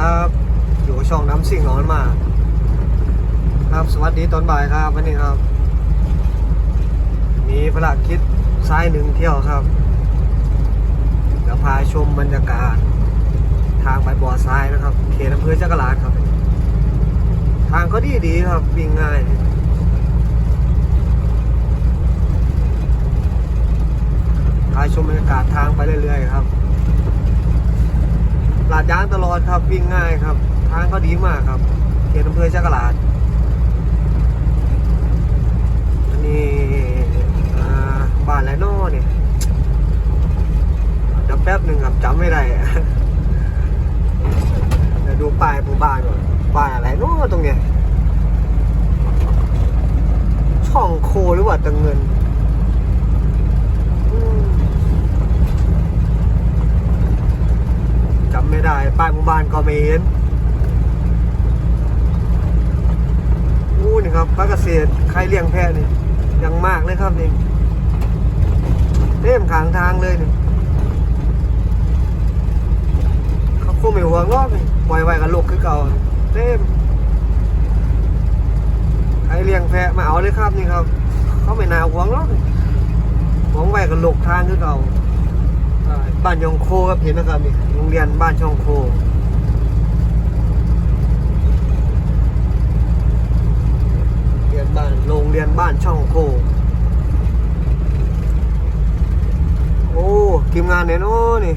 ครับ อยู่ช่องน้ำสิ่งร้อนมา ครับสวัสดีตอนบ่ายครับวันนี้ครับ มีภารกิจซ้ายหนึ่งเที่ยวครับเดี๋ยวพาชมบรรยากาศ ทางไปบ่อทรายนะครับเขตอำเภอจักรลาครับ ทางก็ดีดีครับวิ่งง่ายพาชมบรรยากาศทางไปเรื่อยๆครับ ยางตลอดครับวิ่งง่ายครับ ทางก็ดีมากครับเขตอำเภอจักราชอันนี้บ้านไรโน่เนี่ยเดี๋ยวแป๊บหนึ่งครับจำไม่ได้เดี๋ยวดูป้ายหมู่บ้านก่อนป้ายอะไรโน่ตรงเนี้ยช่องโคหรือว่าตังเงินอืม จำ ไม่ได้ ป้ายหมู่บ้านก็ไม่เห็นอู้นี่ครับพระเกษตรใครเลี้ยงแพะนี่ยังมากเลยครับนี่เต็มขางทางเลยนี่เขาคงไม่ห่วงรอบนี่ปล่อยไว้กับลูกคือเก่าเต็มใครเลี้ยงแพะมาเอาเลยครับนี่ครับ เขาไม่น่าห่วงรอบนี่ห่วงไว้กับลูกทางคือเก่า บ้านยองโคครับเห็นนะครับนี่โรงเรียนบ้านช่องโคเรียนบ้านโรงเรียนบ้านช่องโค โอ้ทีมงานเนี่ยโน้นี่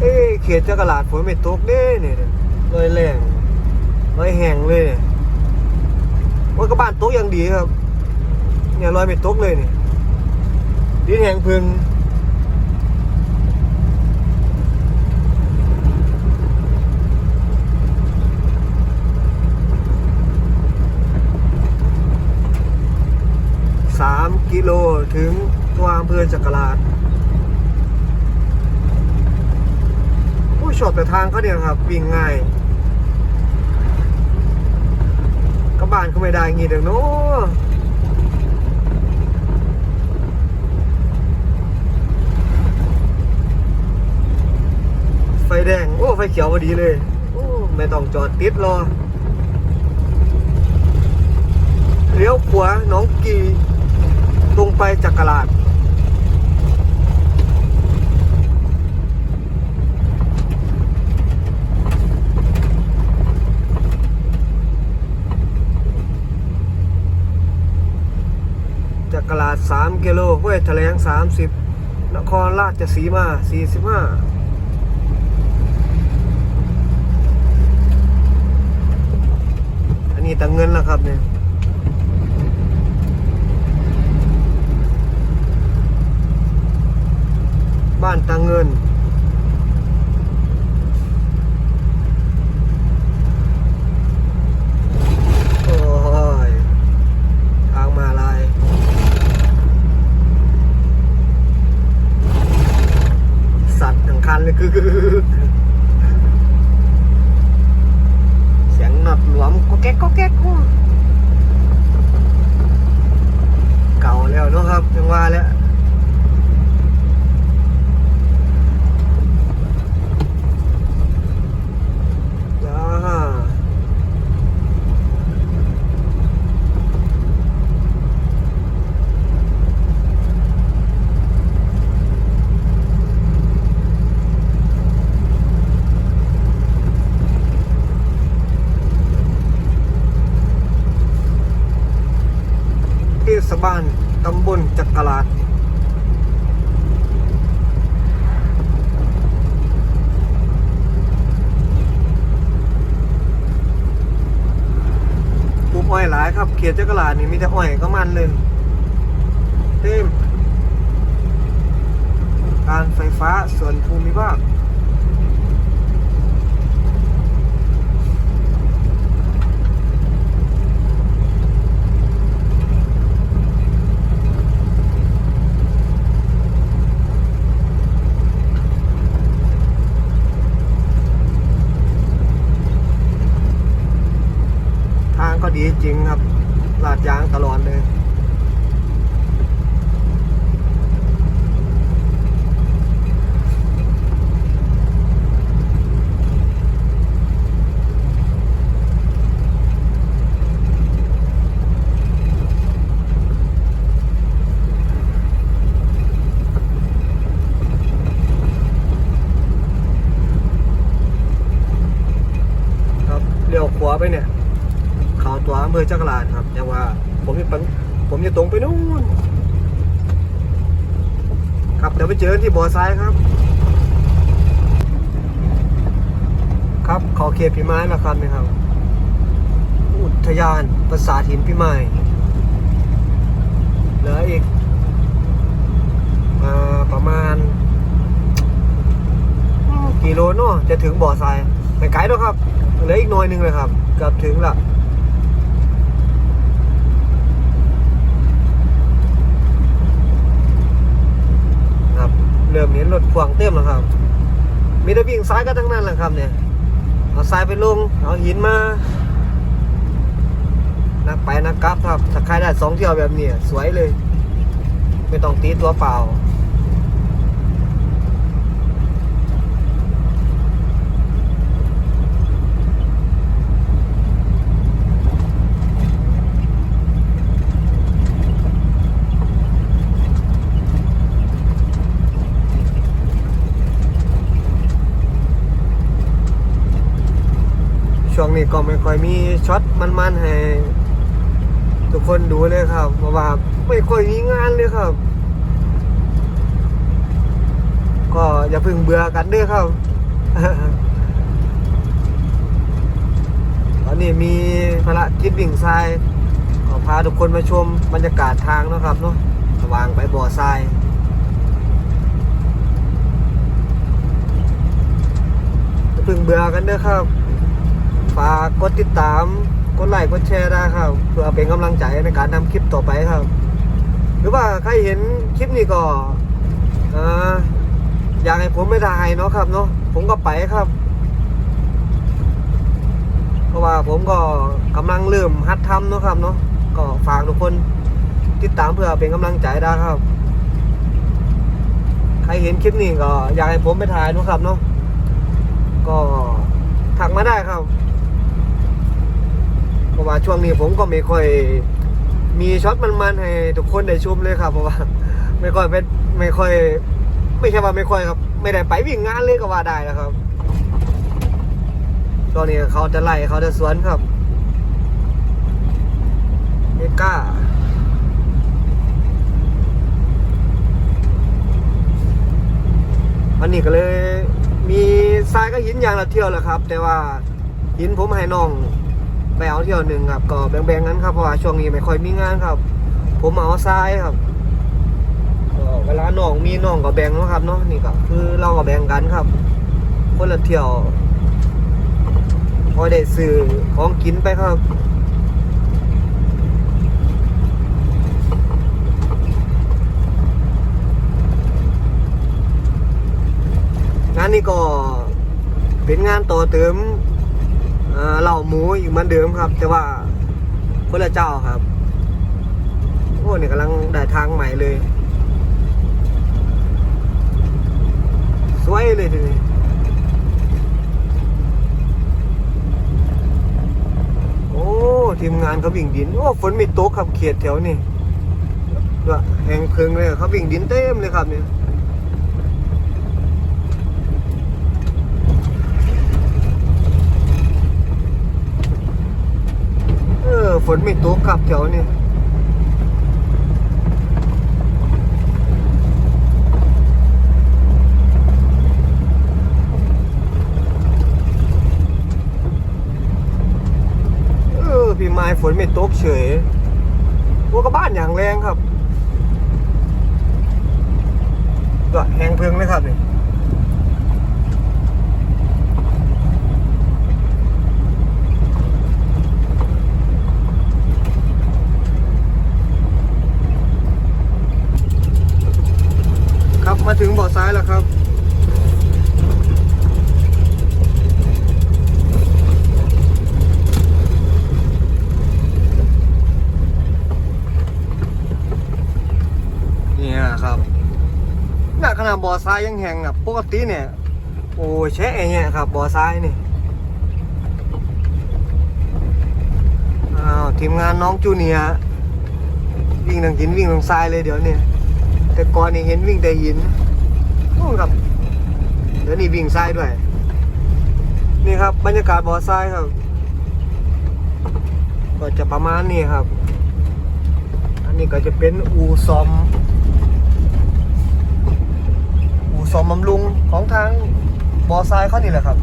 เอ้เขตจักรลาดฝนไม่ตกเด้เนี่ยเลยแรงเลยแห้งเลยเนี่ยว่าก็บ้านตกอย่างดีครับ เนี่ยรอยไม่ตกเลยนี่ดินแห้งพึงสามกิโลถึงตัวอำเภอจักราชผู้ชอบแต่ทางเขาเนี่ยครับ วิ่งง่ายก็บ้านก็ไม่ได้งี้เดี๋ยวโน้ ไฟแดง โอ้ ไฟเขียวพอดีเลย โอ้ ไม่ต้องจอดติดรอ เลี้ยวขวาน้องกีตรงไปจักรลาดจักราช3กิโลห้วยแถลง 30 นครราชสีมา 45ีแตังเงินแล้วครับเนี่ยบ้านตังเงิน โอ้ย ทางมาลาย สัตว์ทั้งคันเลยคือเสียงหนอดหลวมก็แก๊กก็แก๊กอู้เก่าแล้วเนอะครับยังว่าแล้วจ้า เทศ บาลตำบลจักราชปลูกอ้อยหลายครับ เขตจักราชนี่มีแต่อ้อยก็มันเลยเต็มการไฟฟ้าส่วนภูมิภาค ทางก็ดีจริงครับ ลาดยางตลอดเลย อำเภอจักรลาดครับแต่ว่าผมจะผมจะตรงไปนู่นครับเดี๋ยวไปเจอที่บ่อทรายครับ ครับขอเขตพิมายแล้วครับนี่ครับ อุทยานปราสาทหินพิมายเหลืออีกอประมาณกี่โลเนาะจะถึงบ่อทรายไม่ไกลแล้วครับ เหลืออีกหน่อยนึงเลยครับกือบถึงละครับเริ่มเห็นรถพ่วงเต็มแล้วครับ มีแต่วิ่งซ้ายก็ทั้งนั้นแหละครับเนี่ยเอาทรายไปลงเอาหินมานักไปนักกลับครับถ้าใครได้สองเที่ยวแบบนี้สวยเลย ไม่ต้องตีตัวเปล่า ช่วงนี้ก็ไม่ค่อยมีช็อตมันๆให้ทุกคนดูเลยครับเพราะว่าไม่ค่อยมีงานเลยครับ ก็อย่าเพึ่งเบื่อกันเด้วยครับ ตอนนี้มีภารกิจวิ่งทรายขอพาทุกคนมาชมบรรยากาศทางนะครับเนาะสว่างไปบ่อทรายอย่าเพึ่งเบื่อกันเด้อครับ ฝากกดติดตาม กดไลค์กดแชร์ได้ครับ เพื่อเป็นกำลังใจในการทำคลิปต่อไปครับ หรือว่าใครเห็นคลิปนี้ก็อ่าอยากให้ผมไม่ได้เนาะครับเนาะผมก็ไปครับ เพราะว่าผมก็กำลังเริ่มหัดทำเนาะครับเนาะก็ฝากทุกคนติดตามเพื่อเป็นกำลังใจได้ครับ ใครเห็นคลิปนี้ก็อยากให้ผมไปถ่ายเนาะครับเนาะก็ทักมาได้ครับ ราะว่าช่วงนี้ผมก็ไม่ค่อยมีช็อตมันๆให้ทุกคนได้ชมเลยครับเพราะว่าไม่ค่อยเป็นไม่ค่อย ไม่ใช่ว่าไม่ค่อยครับ ไม่ได้ไปวิ่งงานเลยก็ว่าได้แล้วครับช่วงนี้เขาจะไล่เขาจะสวนครับไม่กล้าวันนี้ก็เลย มีทรายก็หินอย่างละเที่ยวแหละครับ แต่ว่าหินผมให้น้อง ไปเอาเที่ยวหนึ่งครับ ก็แบ่งๆกันครับเพราะว่าช่วงนี้ไม่ค่อยมีงานครับ ผมเอาทรายครับเวลาน้องมีน้องก็แบ่งนะครับเนาะนี่ก็คือเราก็แบ่งกันครับ คนละเที่ยวพอได้ซื้อของกินไปครับงานนี้ก็เป็นงานต่อเติม เหล่าหมูอีกเหมือนเดิมครับ แต่ว่าคนละเจ้าครับ โอ้เนี่ยกำลังได้ทางใหม่เลย สวยเลยทีนี้โอ้ทีมงานเขาวิ่งดิน โอ้ฝนไม่ตกครับเขียดแถวนี่ด้แหงเพิงเลยเขาวิ่งดินเต็มเลยครับเนี่ย เออ ฝนไม่ตกครับแถวนี้พี่ไม้ฝนไม่ตกเฉยพวกกระบ้านอย่างแรงครับก็แหงเพิงเลยครับนี่ครับมาถึงบ่อซ้ายแล้วครับเนี่ยครับหน้าขนาดบ่อทรายยังแห้งอะปกติเนี่ย โอ้ยแช่เนี่ยครับบ่อทรายนี่อ้าวทีมงานน้องจูเนียวิ่งทางหินวิ่งทางทรายเลยเดี๋ยวนี้แต่ก่อนนี่เห็นวิ่งแต่หิน โอ้ครับเดี๋ยวนี้วิ่งทรายด้วย นี่ครับ บรรยากาศบ่อทรายครับ ก็จะประมาณนี้ครับ อันนี้ก็จะเป็นอูซอม อูซอมบำรุงของทางบ่อทรายเขานี่แหละครับ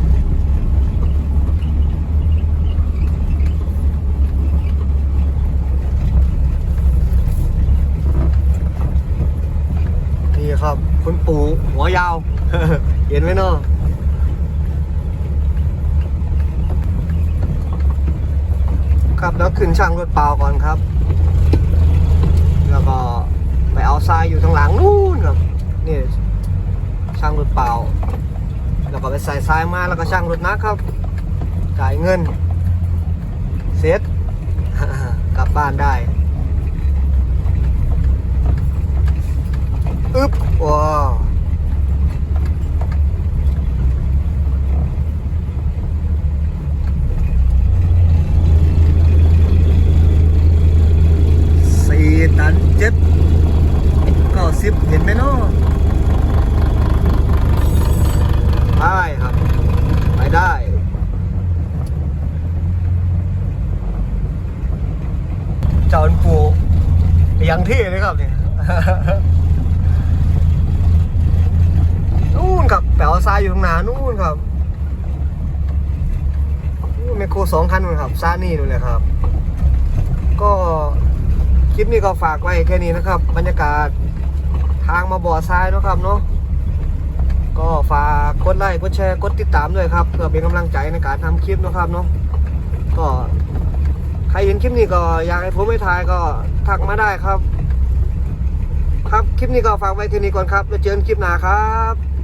นี่ ครับ คุณปู่หัวยาว เห็นไหมเนาะครับแล้วขึ้นช่างรถเปล่าก่อนครับ แล้วก็ไปเอาทรายอยู่ทางหลังนู่นครับนี่ช่างรถเปล่า แล้วก็ไปใส่ทรายมาแล้วก็ช่างรถนักครับ จ่ายเงิน เสร็จกลับบ้านได้ อึ๊บว้าวสี่ตันเจ็ดเก้าสิบเห็นไหมเนาะได้ครับ ไปได้ เจ้าอันปูยังที่เลยครับเนี่ย นู่นครับแปลวทรายอยู่ตรงหนานู่นครับนู่นไมโคร สองคันนู่นครับซานี่นู่นเลยครับ ก็คลิปนี้ก็ฝากไว้แค่นี้นะครับ บรรยากาศทางมาบ่อทรายนะครับเนาะก็ฝากกดไลค์กดแชร์กดติดตามด้วยครับเพื่อเป็นกำลังใจในการทำคลิปนะครับเนาะก็ใครเห็นคลิปนี้ก็อยากให้ผมไปถ่ายก็ทักมาได้ครับ ครับคลิปนี้ก็ฝากไว้แค่นี้ก่อนครับแล้วเจอกันคลิปหน้าครับ